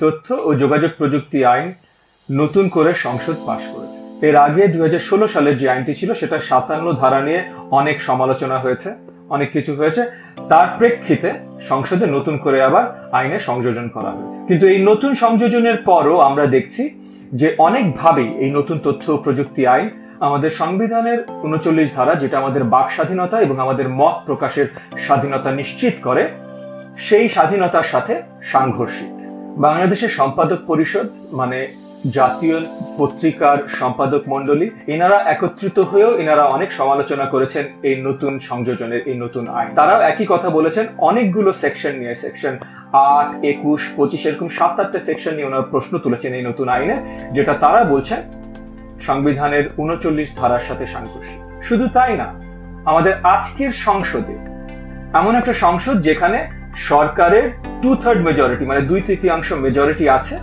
তথ্য ও যোগাযোগ প্রযুক্তি আইন নতুন করে সংসদ পাশ করেছে। এর আগে দুই সালের যে আইনটি ছিল, সেটা সাতান্ন ধারা নিয়ে অনেক সমালোচনা হয়েছে, অনেক কিছু হয়েছে। তার প্রেক্ষিতে সংসদে নতুন করে আবার আইনে সংযোজন করা হয়েছে। কিন্তু এই নতুন সংযোজনের পরও আমরা দেখছি যে অনেকভাবেই এই নতুন তথ্য প্রযুক্তি আইন আমাদের সংবিধানের উনচল্লিশ ধারা, যেটা আমাদের বাক স্বাধীনতা এবং আমাদের মত প্রকাশের স্বাধীনতা নিশ্চিত করে, সেই স্বাধীনতার সাথে সাংঘর্ষিক। বাংলাদেশের সম্পাদক পরিষদ মানে জাতীয় পত্রিকার সম্পাদক মণ্ডলী, এনারা একত্রিত হয়েও এনারা অনেক সমালোচনা করেছেন এই নতুন সংযোজনের, এই নতুন আইন। তারাও একই কথা বলেছেন, অনেকগুলো সেকশন নিয়ে, সেকশন আট, একুশ, পঁচিশ, এরকম সাত, আটটা সেকশন নিয়ে ওনারা প্রশ্ন তুলেছেন এই নতুন আইনে, যেটা তারা বলছেন সংবিধানের উনচল্লিশ ধারার সাথে সাংঘর্ষিক। শুধু তাই না, আমাদের আজকের সংসদে এমন একটা সংসদ যেখানে সরকারের টু থার্ড মেজরিটি মানে দুই তৃতীয়াংশ মেজরিটি আছে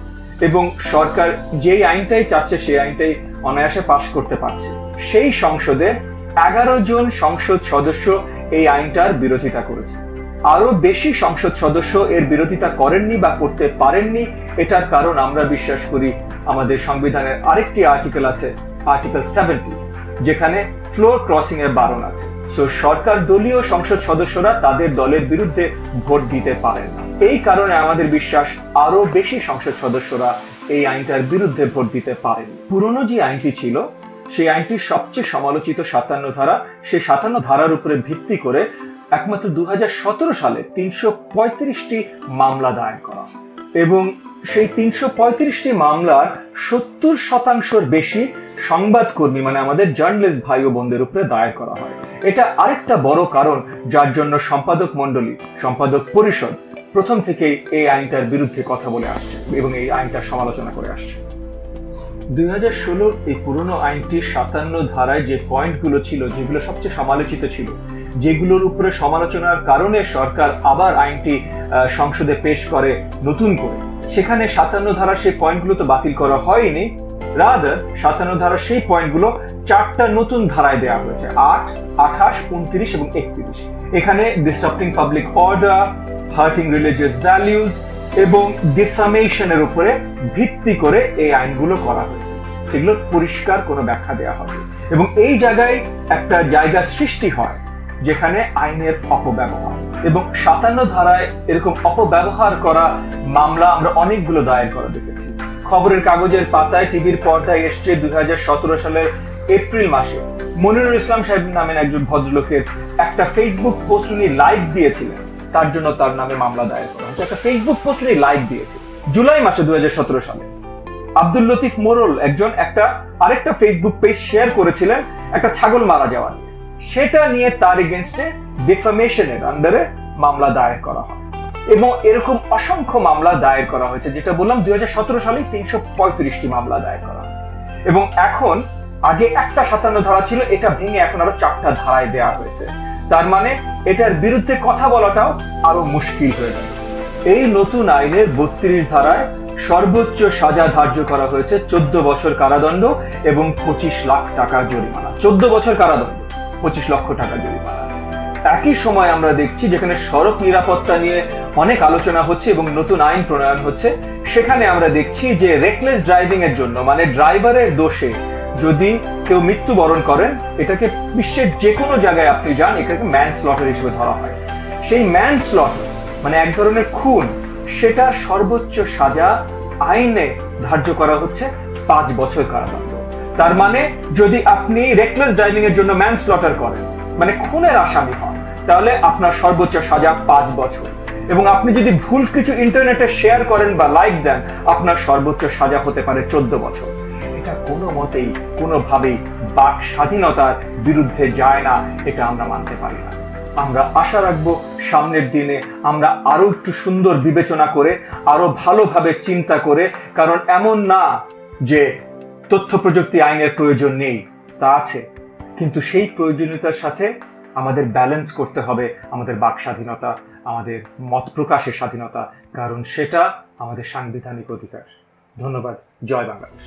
এবং সরকার যেই আইনটাই চাচ্ছে সেই আইনটাই অনায়াসে পাশ করতে পারছে। সেই সংসদে এগারো জন সংসদ সদস্য এই আইনটার বিরোধিতা করেছে। আরও বেশি সংসদ সদস্য এর বিরোধিতা করেননি বা করতে পারেননি, এটার কারণ আমরা বিশ্বাস করি আমাদের সংবিধানের আরেকটি আর্টিকেল আছে আর্টিকেল সেভেন্টি যেখানে ফ্লোর ক্রসিং এর বারণ আছে। সো সরকার দলীয় সংসদ সদস্যরা তাদের দলের বিরুদ্ধে ভোট দিতে পারেন না। এই কারণে আমাদের বিশ্বাস, আরও বেশি সংসদ সদস্যরা এই আইনটার বিরুদ্ধে ভোট দিতে পারেন পুরনো যে আইনটি ছিল, সেই আইনটির সবচেয়ে সমালোচিত সাতান্ন ধারা, সেই সাতান্ন ধারার উপরে ভিত্তি করে একমাত্র দু হাজার সতেরো সালে তিনশো পঁয়ত্রিশটি মামলা দায়ের করা। এবং সেই তিনশো পঁয়ত্রিশটি মামলার সত্তর শতাংশের বেশি সংবাদকর্মী মানে আমাদের জার্নালিস্ট ভাই ও বোনদের উপরে দায়ের করা হয়। এটা আরেকটা বড় কারণ যার জন্য সম্পাদক মণ্ডলী, সম্পাদক পরিষদ প্রথম থেকেই এই আইনটার বিরুদ্ধে কথা বলে আসছে এবং এই আইনটার সমালোচনা করে আসছে। দুই হাজার ষোলোর এই পুরনো আইনটির সাতান্ন ধারায় যে পয়েন্টগুলো ছিল, যেগুলো সবচেয়ে সমালোচিত ছিল, যেগুলোর উপরে সমালোচনার কারণে সরকার আবার আইনটি সংসদে পেশ করে নতুন করে। সেখানে সাতান্ন ধারার সেই পয়েন্টগুলো তো বাতিল করা হয়নি। রাদার, সাতান্ন ধারার সেই পয়েন্টগুলো চারটা নতুন ধারায় দেওয়া হয়েছে, আট, আঠাশ, উনত্রিশ এবং একত্রিশ। এখানে disturbing public order hurting religious values এবং ডিফামেশনের উপরে ভিত্তি করে এই আইনগুলো করা হয়েছে। সেগুলো পরিষ্কার কোনো ব্যাখ্যা দেওয়া হবে এবং এই জায়গায় একটা জায়গা সৃষ্টি হয় যেখানে আইনের অপব্যবহার। এবং সাতান্ন ধারায় এরকম অপব্যবহার করা মামলা আমরা অনেকগুলো দায়ের করা দেখেছি। খবরের কাগজের পাতায়, টিভির পর্দায় এসছে দুই সালের এপ্রিল মাসে মনিরুল ইসলাম সাহেব নামের একজন ভদ্রলোকের একটা ফেসবুক পোস্ট উনি লাইক দিয়েছিলেন। তার জন্য তার নামে মামলা দায়ের করা হয়েছে। একটা ফেসবুক পোস্ট উনি লাইক দিয়েছে জুলাই মাসে দুই সালে। আব্দুল লতিফ মোরল একজন একটা আরেকটা ফেসবুক পেজ শেয়ার করেছিলেন একটা ছাগল মারা যাওয়ার সেটা নিয়ে তার এগেনস্টে ডিফামেশনের আন্ডারে মামলা দায়ের করা হয়। এবং এরকম অসংখ্য মামলা দায়ের করা হয়েছে, যেটা বললাম দুই হাজার সতেরো সালে তিনশো পঁয়ত্রিশটি মামলা দায়ের করা হয়েছে। এবং এখন আগে একটা সাতান্ন ধারা ছিল, এটা ভেঙে এখন আরও চারটা ধারায় দেওয়া হয়েছে। তার মানে এটার বিরুদ্ধে কথা বলাটাও আরও মুশকিল হয়ে যাবে এই নতুন আইনের বত্রিশ ধারায় সর্বোচ্চ সাজা ধার্য করা হয়েছে চোদ্দ বছর কারাদণ্ড এবং পঁচিশ লাখ টাকা জরিমানা। চোদ্দ বছর কারাদণ্ড, পঁচিশ লক্ষ টাকা জরিমানা। একই সময় আমরা দেখছি যেখানে সড়ক নিরাপত্তা নিয়ে অনেক আলোচনা হচ্ছে এবং নতুন আইন প্রণয়ন হচ্ছে। সেখানে আমরা দেখছি যে রেকলেস ড্রাইভিং এর জন্য মানে ড্রাইভারের দোষে যদি কেউ মৃত্যুবরণ করেন, এটাকে বিশ্বের যে কোনো জায়গায় আপনি যান, এটাকে ম্যান স্লটার হিসেবে ধরা হয়। সেই ম্যান স্লটার মানে এক ধরনের খুন সেটার সর্বোচ্চ সাজা আইনে ধার্য করা হচ্ছে পাঁচ বছর কারাদণ্ড। তার মানে যদি আপনি রেকলেস ড্রাইভিং এর জন্য ম্যান স্লটার করেন মানে খুনের আসামি হন, তাহলে আপনার সর্বোচ্চ সাজা পাঁচ বছর। এবং আপনি যদি ভুল কিছু ইন্টারনেটে শেয়ার করেন বা লাইক দেন, আপনার সর্বোচ্চ সাজা হতে পারে চোদ্দ বছর। এটা কোনো মতেই, কোনোভাবেই বাক স্বাধীনতার বিরুদ্ধে যায় না, এটা আমরা মানতে পারি না। আমরা আশা রাখব সামনের দিনে আমরা আরও একটু সুন্দর বিবেচনা করে আরও ভালোভাবে চিন্তা করে, কারণ এমন না যে তথ্য প্রযুক্তি আইনের প্রয়োজন নেই, তা আছে। কিন্তু সেই প্রয়োজনীয়তার সাথে আমাদের ব্যালেন্স করতে হবে আমাদের বাক স্বাধীনতা, আমাদের মত প্রকাশের স্বাধীনতা, কারণ সেটা আমাদের সাংবিধানিক অধিকার। ধন্যবাদ। জয় বাংলাদেশ।